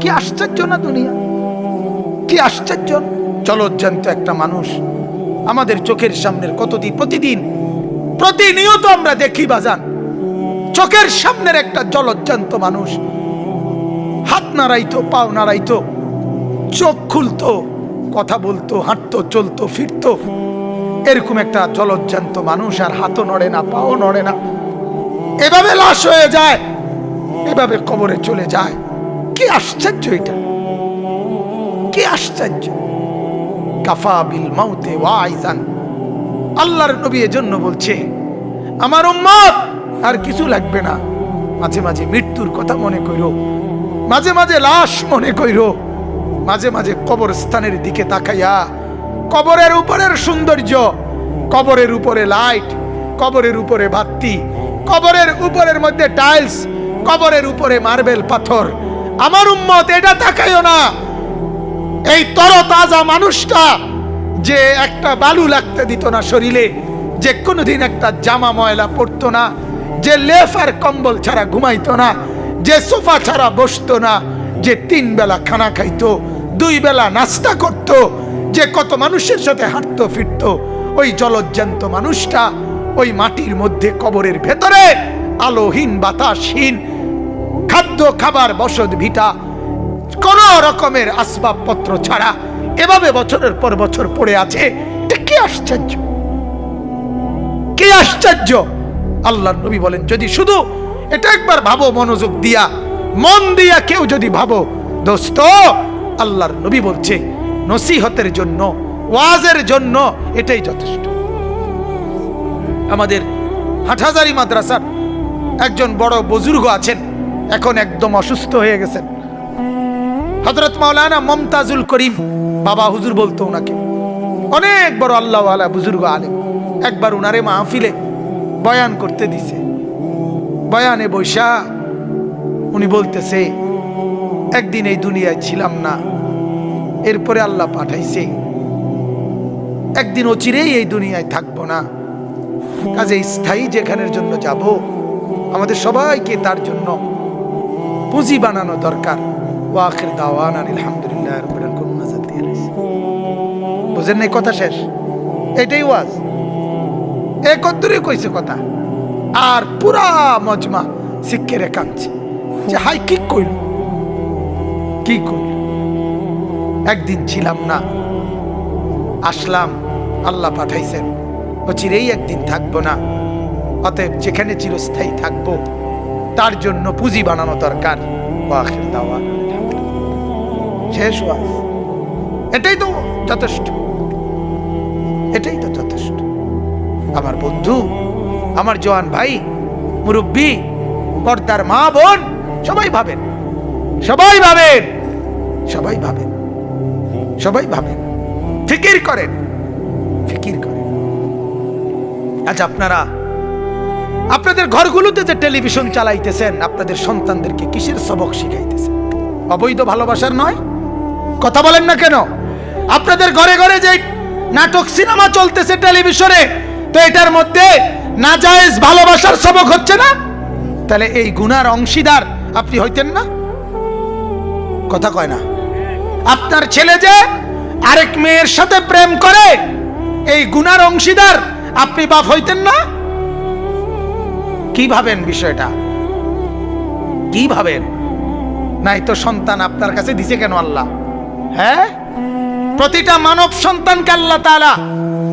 কি আশ্চর্য না দুনিয়া? কি আশ্চর্য? জলজ্জান্ত একটা মানুষ আমাদের চোখের সামনের কতদিন, প্রতিদিন, প্রতিনিয়ত আমরা দেখি বাজান, চোখের সামনের একটা জলজ্জান্ত মানুষ, হাত নাড়াইতো, পাও নাড়াইতো, চোখ খুলতো, কথা বলতো, হাঁটতো, চলতো, ফিরতো, এরকম একটা জলজ্জান্ত মানুষ, আর হাতও নড়ে না, পাও নড়ে না, এভাবে লাশ হয়ে যায়, এভাবে কবরে চলে যায়। কি আশ্চর্য এটা? কি আশ্চর্য? কাফা বিল মাউতে ওয়াইজান। আল্লাহর নবী এজন্য বলছে, আমার উম্মত, আর কিছু লাগবে না। মাঝে মাঝে মৃত্যুর কথা মনে কইরো, মাঝে মাঝে লাশ মনে কইরো, মাঝে মাঝে কবরস্থানের দিকে তাকাইয়া কবরের উপরের সৌন্দর্য, কবরের উপরে লাইট, কবরের উপরে বাতি, কবরের উপরের মধ্যে টাইলস, কবরের উপরে মার্বেল পাথর আমার উম্মত, এটা তাকাইও না। এই তরতাজা মানুষটা যে একটা বালু লাগতে দিত না শরীরে, যে কোনোদিন একটা জামা ময়লা পরতো না, যে লেফ আর কম্বল ছাড়া ঘুমাইতো না, যে সোফা ছাড়া বসতো না, যে তিন বেলা খানা খাইতো, দুই বেলা নাস্তা করত, যে কত মানুষের সাথে হাঁটতো, ফিরতো, ওই জলজ্জান্ত মানুষটা ওই মাটির মধ্যে কবরের ভেতরে আলোহীন, বাতাসহীন খাদ্য খাবার, বসত ভিটা, কোন রকমের আসবাবপত্র ছাড়া এভাবে বছরের পর বছর পড়ে আছে। কি আশ্চর্য? কি আশ্চর্য? আল্লাহ নবী বলেন, যদি শুধু এটা একবার ভাবো, মনোযোগ দিয়া, মন দিয়া কেউ যদি ভাবো, দোস্ত, আল্লাহর নবী বলছে, নসিহতের জন্য, ওয়াজের জন্য এটাই যথেষ্ট। আমাদের হাটহাজারি মাদ্রাসার একজন বড় বুজুর্গ আছেন এখন একদম অসুস্থ হয়ে গেছেন। হজরত মাওলানা মমতাজুল করিম, বাবা হুজুর বলতো ওনাকে, অনেক বড় আল্লাহ আলা বুজুর্গ আলেম। একবার উনারে মাহফিলে বয়ান করতে দিছে। বয়ানে বৈশা উনি বলতেছে, একদিন এই দুনিয়ায় ছিলাম না, এরপরে আল্লাহ পাঠাইছে। একদিন অচিরেই এই দুনিয়ায় থাকব না। কাজে স্থায়ী যেখানের জন্য যাব, আমাদের সবাইকে তার জন্য পুঁজি বানানো দরকার। ওয়াখির দাওয়ান আলহামদুলিল্লাহ কোন নাজাত দিয়ে। বুঝেন নাই কথা শেষ? এটাই ওয়াজ। এ কইছে কথা। আর পুরা মজমা শিক্ষেরে কাঁদছে। যে হাই, কি কইল? কি কইল? একদিন ছিলাম না। আসলাম, আল্লাহ পাঠাইছেন। ও চিরেই একদিন থাকব না। অতএব যেখানে চিরস্থায়ী থাকব তার জন্য পুঁজি বানানো দরকার। শেষ এটাই তো যথেষ্ট। এটাই তো যথেষ্ট। আমার বন্ধু, আমার জওয়ান ভাই, মুরব্বী, পর্দার মা বোন, সবাই ভাবেন। সবাই ভাবেন। সবাই ভাবেন। সবাই ভাবেন। ফিকির করেন। ফিকির করেন। আজ আপনারা আপনাদের ঘরগুলোতে যে টেলিভিশন চালাইতেছেন, আপনাদের সন্তানদেরকে কিসের সবক শিখাইতেছেন? অবৈধ ভালোবাসার নয়? কথা বলেন না কেন? আপনাদের ঘরে ঘরে যে নাটক, সিনেমা চলতেছে টেলিভিশনে, তো এটার মধ্যে নাজায়েজ ভালোবাসার সবক হচ্ছে না? তাহলে এই গুনার অংশীদার আপনি হইতেন না? কথা কয় না। আপনার ছেলে যে আরেক মেয়ের সাথে প্রেম করে, এই গুনার অংশীদার আপনি বাপ হইতেন না? কি ভাবেন বিষয়টা? কি ভাবেন? নাই তো সন্তান আপনার কাছে দিছে কেন আল্লাহ? হ্যাঁ? প্রতিটা মানব সন্তানকে আল্লাহ তাআলা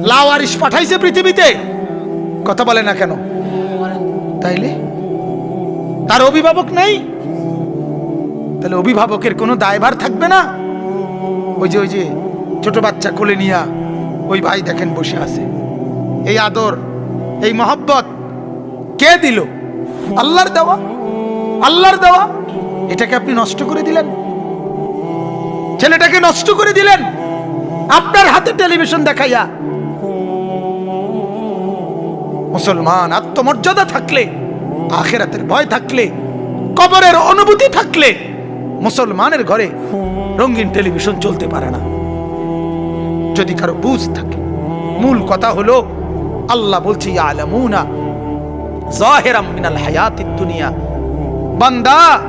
লাওয়ারিস পাঠাইছে পৃথিবীতে। কথা বলে না কেন? তাইলে? তার অভিভাবক নেই? তাহলে অভিভাবকের কোনো দায়ভার থাকবে না? ওই যে ওই যে, ছোট বাচ্চা কোলে নিয়া ওই ভাই দেখেন বসে আছে। এই আদর, এই মহব্বত কে দিল? আল্লাহর দেওয়া? আল্লাহর দেওয়া? এটাকে আপনি নষ্ট করে দিলেন। ছেলেটাকে নষ্ট করে দিলেন। আপনার হাতে টেলিভিশন দেখাইয়া। মুসলমান, আত্মমর্যাদা থাকলে, আখেরাতের ভয় থাকলে, কবরের অনুভূতি থাকলে, মুসলমানের ঘরে রঙিন টেলিভিশন চলতে পারে না। যদি কারও বুঝ থাকে, মূল কথা হলো, আল্লাহ বলছে আলামুনা জাহেরাম মিনাল হায়াতিদ দুনিয়া। বান্দা,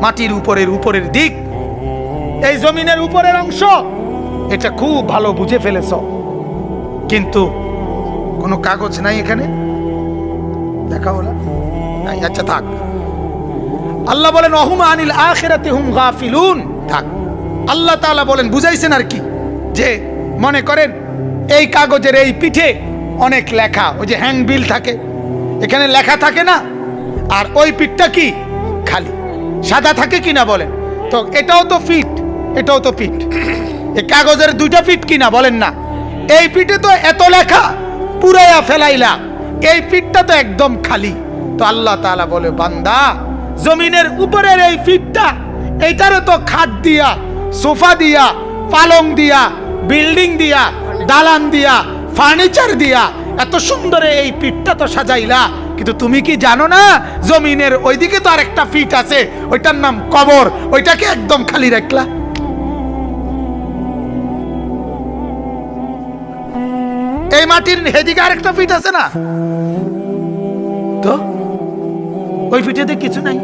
মাটির উপরের উপরের দিক, এই জমিনের উপরের অংশ, এটা খুব ভালো বুঝে ফেলেছ। কিন্তু কোনো কাগজ নাই এখানে? দেখা হলো নাই আচ্ছা থাক। আল্লাহ বলেন, অহুম আনিল আখিরাতে হুম গাফিলুন। থাক। আল্লাহ তাআলা বলেন, বুঝাইছেন আর কি? যে মনে করেন, এই কাগজের এই পিঠে অনেক লেখা, ওই যে হ্যান্ডবিল থাকে। এখানে লেখা থাকে না। আর ওই পিঠটা কি? খালি। সাদা থাকে কি না বলেন? তো এটাও তো ফিট, এটাও তো ফিট। এই কাগজের দুইটা ফিট কিনা বলেন না? এই পিঠে তো এত লেখা, পুরাইয়া ফেলাইলা এই পিঠটা তো একদম খালি। তো আল্লাহ তাআলা বলে, বান্দা, জমিনের উপরের এই ফিটটা, এইটারও তো খাট দিয়া, সোফা দিয়া, পালং দিয়া, বিল্ডিং দিয়া, দালান দিয়া ফার্নিচার দিয়া। এত সুন্দর এই পিঠটা তো সাজাইলা। কিন্তু তুমি কি জানো না, জমিনের ওইদিকে তো আরেকটা ফিট আছে, ওইটার নাম কবর, ওইটাকে একদম খালি রাখলা। এই মাটির হেদিকে আরেকটা ফিট আছে না? তো? ওই পিঠেতে কিছু নাই।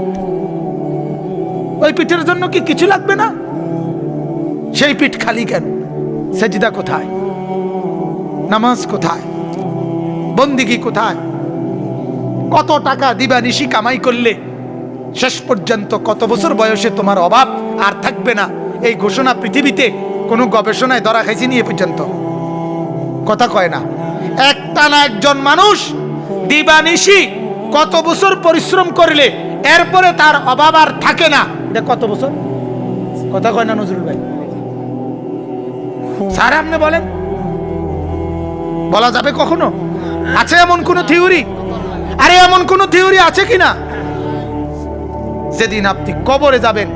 ওই পিঠের জন্য কি কিছু লাগবে না? সেই পিঠ খালি কেন? সেজিদা কোথায়? নামাজ কোথায়? বন্দিগি কোথায়? কত টাকা দিবা নিশি কামাই করলে? শেষ পর্যন্ত কত বছর বয়সে তোমার অভাব আর থাকবে না? এই ঘোষণা পৃথিবীতে কোনো গবেষণায় ধরা খাইছে নিয়ে পর্যন্ত? কথা কয় না। একটা না একজন মানুষ দিবানিশি কত বছর পরিশ্রম করলে এরপরে তার অভাব আর থাকে না? কত বছর? কথা কয় না নজরুল ভাই। স্যার, আপনি বলেন। বলা যাবে কখনো? আছে এমন কোন থিওরি? আরে এমন কোন থিওরি আছে কিনা? যেদিন আপনি কবরে যাবেন,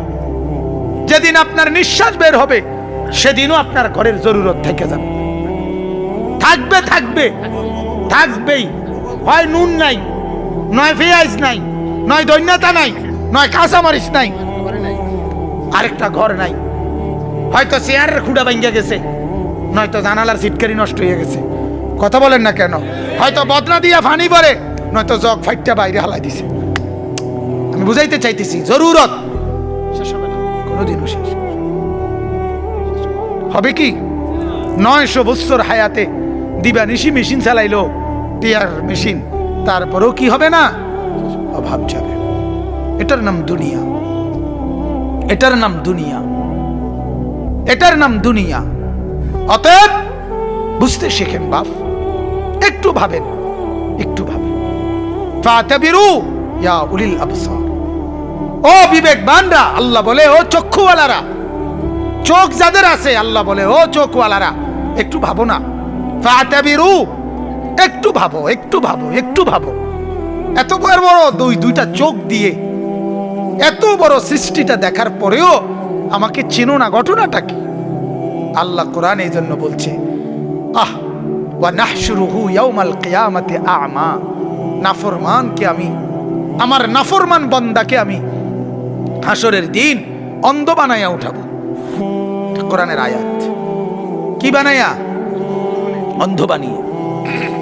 যেদিন আপনার নিঃশ্বাস বের হবে, সেদিনও আপনার ঘরের জরুরত থেকে যাবে। থাকবে থাকবে, থাকবেই। হয় নুন নাই, নয় পেঁয়াজ নাই, নয় দৈন্যতা নাই, নয় কাঁচামরিচ নাই, আরেকটা ঘর নাই। হয়তো চেয়ারের খুঁড়া ভাঙ্গা গেছে, নয়তো জানালার সিটকারি নষ্ট হয়ে গেছে। কথা বলেন না কেন? হয়তো বদনা দিয়া ফানি পরে নয়তো জগ ফাইটটা বাইরে হালাই দিছে। আমি বুঝাইতে চাইতেছি, জরুরত। হবে কোনোদিনও শেষ। হবে কি? নয়শো বৎসর হায়াতে দিবানিশি মেশিন চালাইলো, টিয়ার মেশিন। তারপরেও কি হবে না? অভাব যাবে। এটার নাম দুনিয়া। এটার নাম দুনিয়া। এটার নাম দুনিয়া। অতএব বুঝতে শেখেন বাপ। একটু ভাবেন একটু ভাবেন। ফাতাবিরু ইয়া উলিল আবসার। ও বিবেকবানরা আল্লাহ বলে, ও চক্ষুওয়ালারা, চোখ যাদের আছে, আল্লাহ বলে, ও চোখওয়ালারা, একটু ভাবো না। ফাতাবিরু, একটু ভাবো একটু ভাবো একটু ভাবো। এত বড় বড় দুই, দুইটা চোখ দিয়ে এত বড় সৃষ্টিটা দেখার পরেও আমাকে চেনো না, ঘটনাটা কি? আল্লাহ কোরআন এই জন্য বলছে, আহ ওয়া নাহশুরুহু ইয়াউমাল কিয়ামাতি আ'মা নাফরমানকে আমি আমার নাফরমান বন্দাকে আমি হাসরের দিন অন্ধ বানাইয়া উঠাবো এটা কোরআনের আয়াত কি বানাইয়া অন্ধ বানিয়ে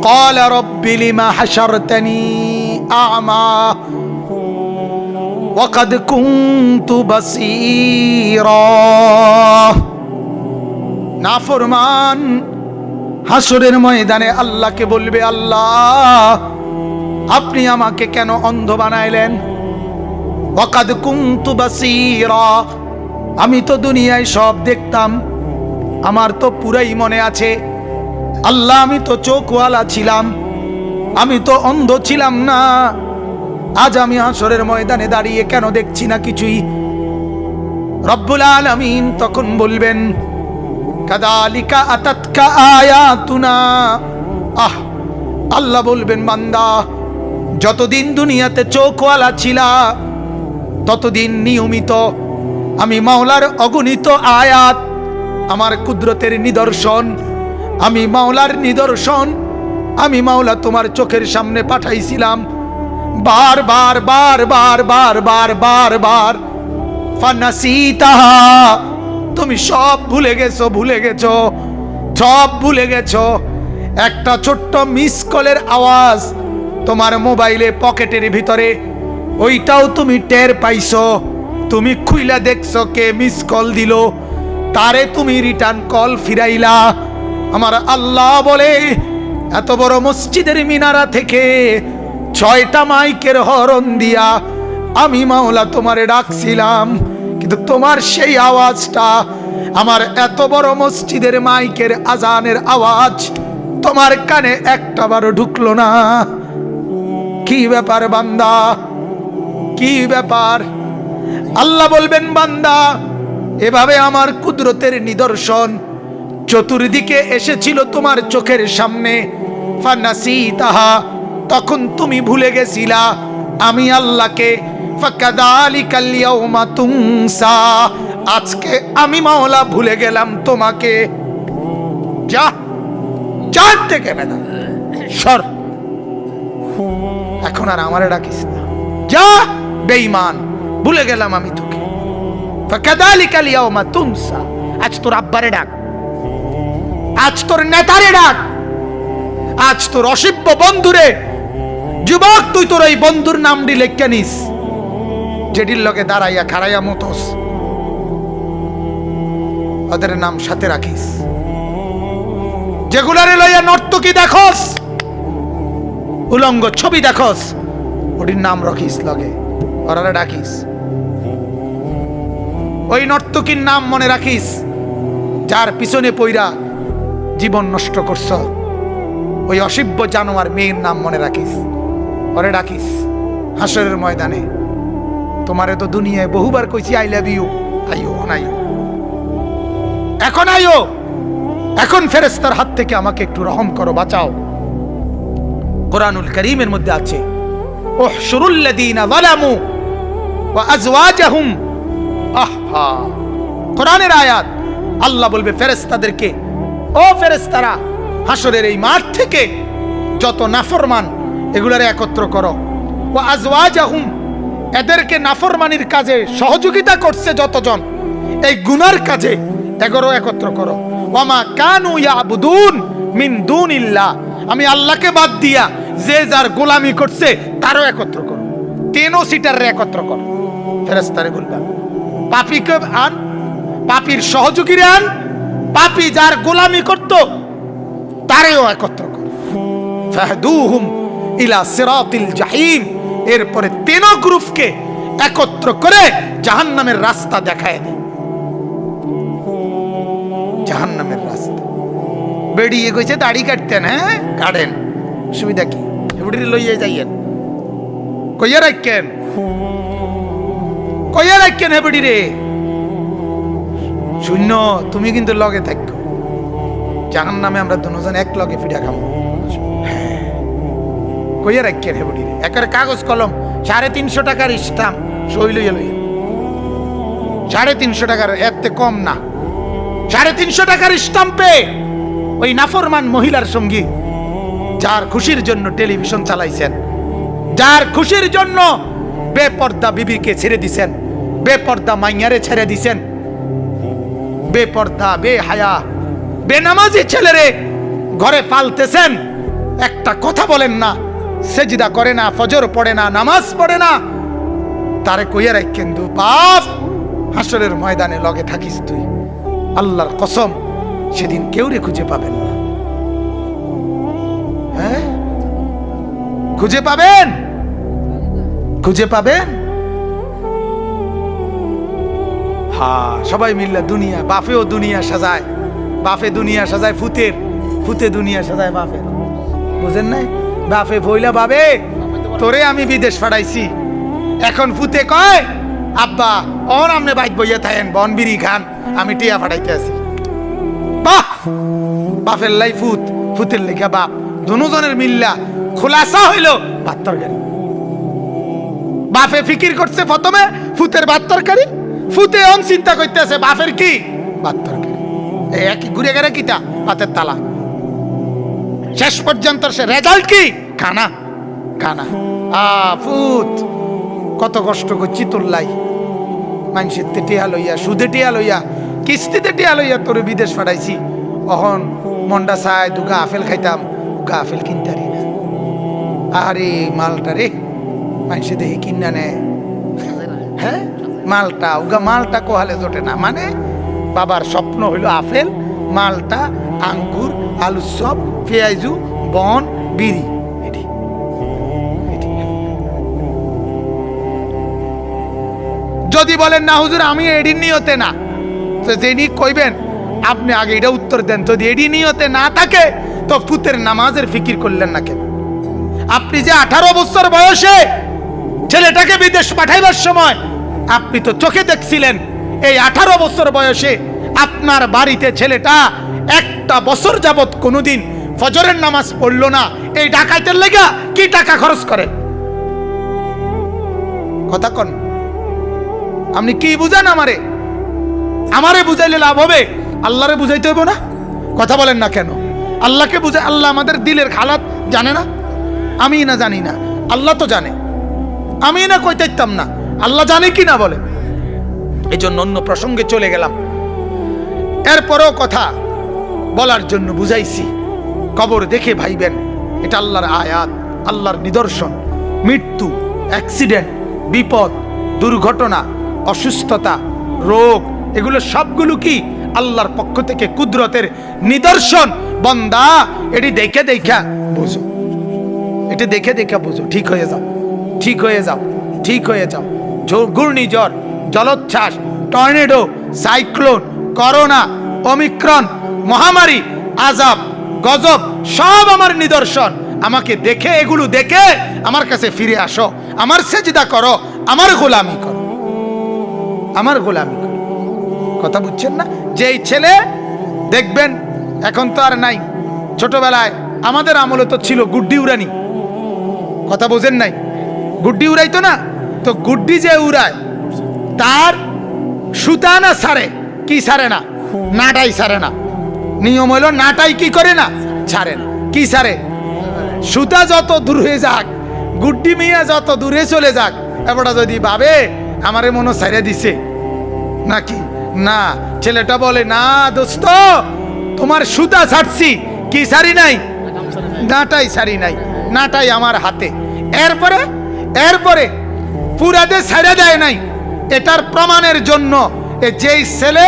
قال رب لما حشرتني أعمى وقد كنت بصيرا নাফরমান হাসরের ময়দানে আল্লাহকে বলবে, আল্লাহ, আপনি আমাকে কেন অন্ধ বানাইলেন? আমি তো দুনিয়ায় সব দেখতাম, আমার তো পুরাই মনে আছে। আল্লাহ, আমি তো চোখওয়ালা ছিলাম, আমি তো অন্ধ ছিলাম না। আজ আমি হাসরের ময়দানে দাঁড়িয়ে কেন দেখছি না কিছুই? রব্বুল আলামিন তখন বলবেন কাদালিকা আতাতকা আয়াতুনা। আহ, আল্লাহ বলবেন, বান্দা, যতদিন দুনিয়াতে চোখওয়ালা ছিলা, ততদিন নিয়মিত আমি মাওলার অগণিত আয়াত, আমার কুদরতের নিদর্শন, আমি মাওলার নিদর্শন, আমি মাওলা তোমার চোখের সামনে পাঠাইছিলাম। বার বার বার বার বার বার বার বার, ফানাসিতাহা। তুমি সব ভুলে গেছো ভুলে গেছো, সব ভুলে গেছো। একটা ছোট্ট মিস কলের আওয়াজ তোমার মোবাইলে, পকেটের ভিতরে, ওইটাও তুমি টের পাইছো। তুমি খুইলা দেখছ কে মিস কল দিল, তারে তুমি রিটার্ন কল ফিরাইলা। আমার আল্লাহ বলে, এত বড় মসজিদের মিনারা থেকে ছয়টা মাইকের হরণ দিয়া আমি মাওলা তোমারে ডাকছিলাম। কিন্তু তোমার সেই আওয়াজটা আমার এত বড় মসজিদের মাইকের আজানের আওয়াজ, তোমার কানে একটা বারো ঢুকলো না। কি ব্যাপার বান্দা? কি ব্যাপার? আল্লাহ বলবেন, বান্দা, এভাবে আমার কুদরতের নিদর্শন চতুর্দিকে এসেছিল তোমার চোখের সামনে। ফানাসি তাহা, তখন তুমি ভুলে গেছিলা, আমি আল্লাহকে আজকে আমি মাওলা ভুলে গেলাম তোমাকে। যা চার থেকে বেদা। সর। এখন আর আমারে ডাকিস না। যা, বেঈমান, ভুলে গেলাম আমি তোকে। আজ তোর আব্বারে ডাক। আজ তোর নেতারে ডাক। আজ তোর অসিব্য বন্ধুরে। যুবক, তুই তোর এই বন্ধুর নামটি লেখকে নিস। যেটির লগে দাঁড়াইয়া খাড়াইয়া মতোস। ওদের নাম সাথে রাখিস। যেগুলারে লইয়া নর্তকী দেখোস, উলঙ্গ ছবি দেখোস ওটির নাম রাখিস লগে। ওরারে ডাকিস। ওই নর্তকীর নাম মনে রাখিস, যার পিছনে পইরা জীবন নষ্ট করছ। ওই অসিব্য জানোয়ার মেয়ের নাম মনে রাখিস। ওরে ডাকিস, হাসরের ময়দানে। তোমারে তো দুনিয়ায় বহুবার কইছি আই লাভ ইউ আইও। নাইও এখন আইও। এখন ফেরেস্তার হাত থেকে আমাকে একটু রহম করো, বাঁচাও। কোরআনুল করিমের মধ্যে আছে ওহ শুরুল্লাদিনা যালামু ওয়া আজওয়াজাহুম। আহা। কোরআনের আয়াত, আল্লাহ বলবে ফেরেস্তাদেরকে ও ফেরেস্তারা হাসরের এই মাঠ থেকে যত নাফরমান, এগুলারে একত্র করো। ও আজওয়াজাহুম এদেরকে নাফরমানির কাজে সহযোগিতা করছে যতজন। এই গুনার কাজে এগারো একত্র করো। ওয়ামা কানু ইয়াবুদুন মিন দুনিল্লাহ। আমি আল্লাহকে বাদ দিয়া যে যার গোলামি করছে, তারও একত্র করো। তেনও সিটারে একত্র করো। ফেরেস্তারে বলবেন পাপিকে আন? পাপির সহযোগীরে আন? পাপি যার গোলামি করত, তারেও একত্র কর। ফাহদুহুম ইলা সিরাতিল জাহিম। এরপরে তিন গ্রুপকে একত্র করে জাহান্নামের রাস্তা দেখায় দেয়। জাহান্নামের রাস্তা। বেরিয়ে গেছে, দাড়ি কাটতেন হ্যাঁ? কাটেন। সুবিধা কি? এবারে লইয়ে যাইয়েন। কইয়া রাখেন। কইয়া রাখেন হেবড়ি রে শূন্য, তুমি কিন্তু লগে থাকো। জাহান নামে আমরা দুজন এক লগে ফিডা খাব। কইয়া হেবড়ি রে। একের কাগজ, কলম, সাড়ে তিনশো টাকার স্টাম্প, সই লইয়া লইয়া। সাড়ে তিনশো টাকার, এতে কম না। সাড়ে তিনশো টাকার স্টাম্পে ওই নাফরমান মহিলার সঙ্গী যার খুশির জন্য টেলিভিশন চালাইছেন, যার খুশির জন্য বেপর্দা বিবিকে ছেড়ে দিছেন, বেপর্দা মাইয়ারে ছেড়ে দিছেন, বেপর্দা বে হায়া বেনামাজি ছেলেরে ঘরে পালতেছেন। একটা কথা বলেন না সেজিদা করে না, ফজর পড়ে না, নামাজ পড়ে না। তারে কইয়া রাখ কিন্তু বাপ হাসরের ময়দানে লগে থাকিস তুই। আল্লাহর কসম, সেদিন কেউ রে খুঁজে পাবেন না। হ্যাঁ? খুঁজে পাবেন? খুঁজে পাবেন? হা, সবাই মিললে দুনিয়া বাফেও দুনিয়া সাজায়। বাফে দুনিয়া সাজায় ফুতের, ফুতে দুনিয়া সাজায় বাফের বুঝেন নাই? বাফে ভইলা বাবে তোরে আমি বিদেশ ফাড়াইছি। এখন ফুতে কয়, আব্বা, অন আমনে বাইক বইয়া থাকেন বন বিড়ি খান, আমি টিয়া ফাড়াইতে আছি। বাহ! বাপের লাই ফুত, ফুতের লেখা বাপ। দুজনের মিল্লা খোলাসা হইল ভাত তরকারি বাপে ফিকির করছে প্রথমে ফুতের ভাত তরকারি ফুতে অন চিন্তা করতেছে, বাপের কি? ভাত এই একই ঘুরে গেলে কিটা ভাতের তালা। শেষ পর্যন্ত সে রেজাল্ট কি? খানা খানা আ কত কষ্ট করছি তোর লাই। মানুষের টিয়া লইয়া, সুদে টিয়া লইয়া, কিস্তিতে টিয়া লইয়া তোর বিদেশ পাঠাইছি। অহন মন্ডা চায় দুগা আপেল খাইতাম। দুগা আপেল কিনতারি না। আরে মালটা রে। মানুষে দেখি কিনা নেয় হ্যাঁ? মালটা, উগা মালটা কোহালে জোটে না। মানে বাবার স্বপ্ন হইল আপেল মালটা, আঙ্গুর আলু চপ পেঁয়াজু, বন, বিড়ি। যদি বলেন, না হুজুর, আমি এডি নিয়তে না। তো যিনি কইবেন, আপনি আগে এটা উত্তর দেন। যদি এডি নিয়তে না থাকে, তো পুতের নামাজের ফিকির করলেন না কেন? আপনি যে আঠারো বছর বয়সে ছেলেটাকে বিদেশ পাঠাইবার সময় আপনি তো চোখে দেখছিলেন, এই আঠারো বছর বয়সে আপনার বাড়িতে ছেলেটা একটা বছর যাবত কোনোদিন ফজরের নামাজ পড়ল না। এই ডাকাইতের লেগা কি টাকা খরচ করেন কথা কন। আপনি কি বুঝান আমারে? আমারে বুঝাইলে লাভ হবে? আল্লাহরে বুঝাইতে হবে না? কথা বলেন না কেন? আল্লাহকে বুঝে আল্লাহ আমাদের দিলের খালাত জানে না? আমি না জানি না। আল্লাহ তো জানে। আমি না কইতাম না। আল্লাহ জানে কি না বলে? এই জন্য অন্য প্রসঙ্গে চলে গেলাম। এরপরও কথা বলার জন্য বুঝাইছি। কবর দেখে ভাইবেন, এটা আল্লাহর আয়াত, আল্লাহর নিদর্শন। মৃত্যু, অ্যাক্সিডেন্ট, বিপদ, দুর্ঘটনা, অসুস্থতা, রোগ, এগুলো সবগুলো কি আল্লাহর পক্ষ থেকে কুদরতের নিদর্শন? বন্দা, এটি দেখে দেখা বুঝো। এটি দেখে দেখে বুঝো, ঠিক হয়ে যাও, ঠিক হয়ে যাও, ঠিক হয়ে যাও। ঘূর্ণিঝড়, জলোচ্ছ্বাস, টর্নেডো, সাইক্লোন, করোনা অমিক্রণ মহামারী আজাব গজব, সব আমার নিদর্শন। আমাকে দেখে, এগুলো দেখে আমার কাছে ফিরে আসো। আমার সেজদা করো, আমার গোলামি করো। আমার গোলামি করো। কথা বুঝছেন না? যেই ছেলে, দেখবেন, এখন তো আর নাই। ছোটবেলায় আমাদের আমলে তো ছিল গুড্ডি উড়ানি। কথা বোঝেন নাই? গুড্ডি উড়াইতো না? তো গুড্ডি যে উড়ায়, তার সুতা না সারে? কি সারে না? নাটাই সারে না। নিয়ম হইল নাটাই কি করে না? ছাড়ে না কি সারে সুতা যত দূর যাক, গুড্ডি মিয়া যত দূরে চলে যাক, এবারটা যদি ভাবে, আমারে মনে সাইরে দিছে। নাকি? না, ছেলেটা বলে, না, দোস্ত, তোমার সুতা ছাড়ছি। কি সারি নাই? নাটাই সারি নাই। নাটাই আমার হাতে। এরপরে এরপরে পুরাতে ছেড়ে দেয় নাই। এটার প্রমাণের জন্য যেই ছেলে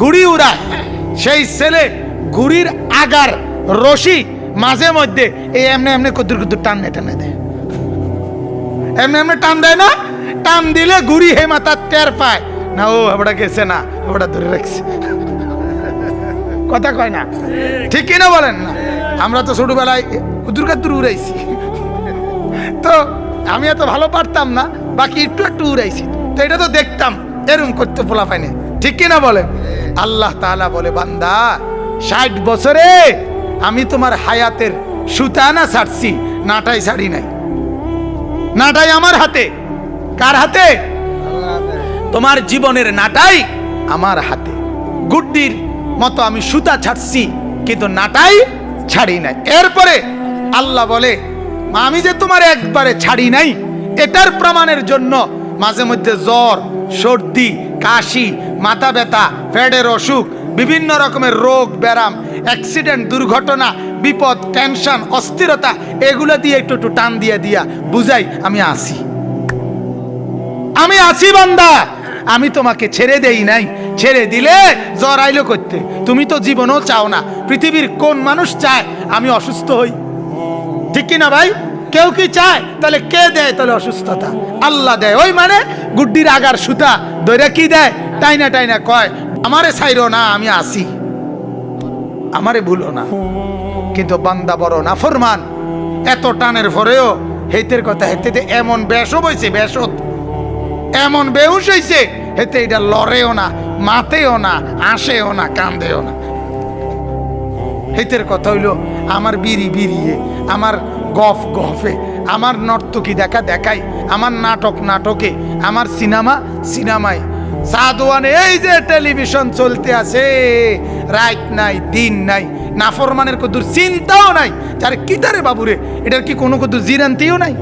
গুড়ি উড়ায়, সেই ছেলে গুড়ির আগার রশি মাঝে মধ্যে এই এমনি এমনি কুদুর কুদুর টান টানে দেয়। এমনি এমনি টান দেয় না? টান দিলে গুড়ি হে মাথা টের পায়। না, ও ওটা গেছে না ওটা ধরে রাখছে। কথা কয় না? ঠিক কিনা বলেন না? আমরা তো ছোটবেলায় কুদুর কাদুর উড়াইছি। তো আমি এত ভালো পারতাম না, বাকি একটু একটু উড়াইছি। তো এটা তো দেখতাম, এরম করতে পোলা পাইনি ঠিক কিনা বলেন? আল্লাহ তাআলা বলে, বান্দা ষাট বছরে আমি তোমার হায়াতের সুতানা ছাড়ছি, নাটাই ছাড়ি নাই। নাটাই আমার হাতে। কার হাতে? তোমার জীবনের নাটাই আমার হাতে। গুড্ডির মতো আমি সুতা ছাড়ছি, কিন্তু নাটাই ছাড়ি নাই। এরপরে আল্লাহ বলে আমি যে তোমার একবারে ছাড়ি নাই, এটার প্রমাণের জন্য মাঝে মধ্যে জ্বর, সর্দি, কাশি, মাথা ব্যথা ফ্যাডের অসুখ বিভিন্ন রকমের রোগ ব্যারাম অ্যাক্সিডেন্ট দুর্ঘটনা, বিপদ টেনশন অস্থিরতা, এগুলো দিয়ে একটু একটু টান দিয়ে দিয়া, বুঝাই, আমি আসি। আমি আছি বান্দা। আমি তোমাকে ছেড়ে দেই নাই। ছেড়ে দিলে জ্বর আইলো করতে। তুমি তো জীবনও চাও না। পৃথিবীর কোন মানুষ চায় আমি অসুস্থ হই? ঠিক কি না ভাই? কেউ কি চায়? তাহলে কে দেয় তাহলে অসুস্থতা? আল্লাহ দেয়। ওই মানে গুড্ডির আগার সুতা। দইরা কি দেয়? টাইনা টাইনা কয় আমারে ছাইরো না, আমি আসি। আমারে ভুলো না। কিন্তু বান্দা বড় না ফরমান এত টানের পরেও হেতের কথা হেতে এমন বেশও বইছে, বেশত। এমন বেহুশ হইছে হেতে এটা লড়েও না, মাতেও না, আসেও না, কান্দেও না। হেতের কথা হইল, আমার বিড়ি বিড়িয়ে, আমার গফ গফে, আমার নর্তকী দেখা দেখাই, আমার নাটক নাটকে, আমার সিনেমা সিনেমায়। সাদওয়ানে এই যে টেলিভিশন চলতে আছে রাইট নাই, দিন নাই, নাফরমানের কদুর চিন্তাও নাই। যার কি তারে বাবুরে, এটার কি কোনো কদুর জিরান্তিও নাই?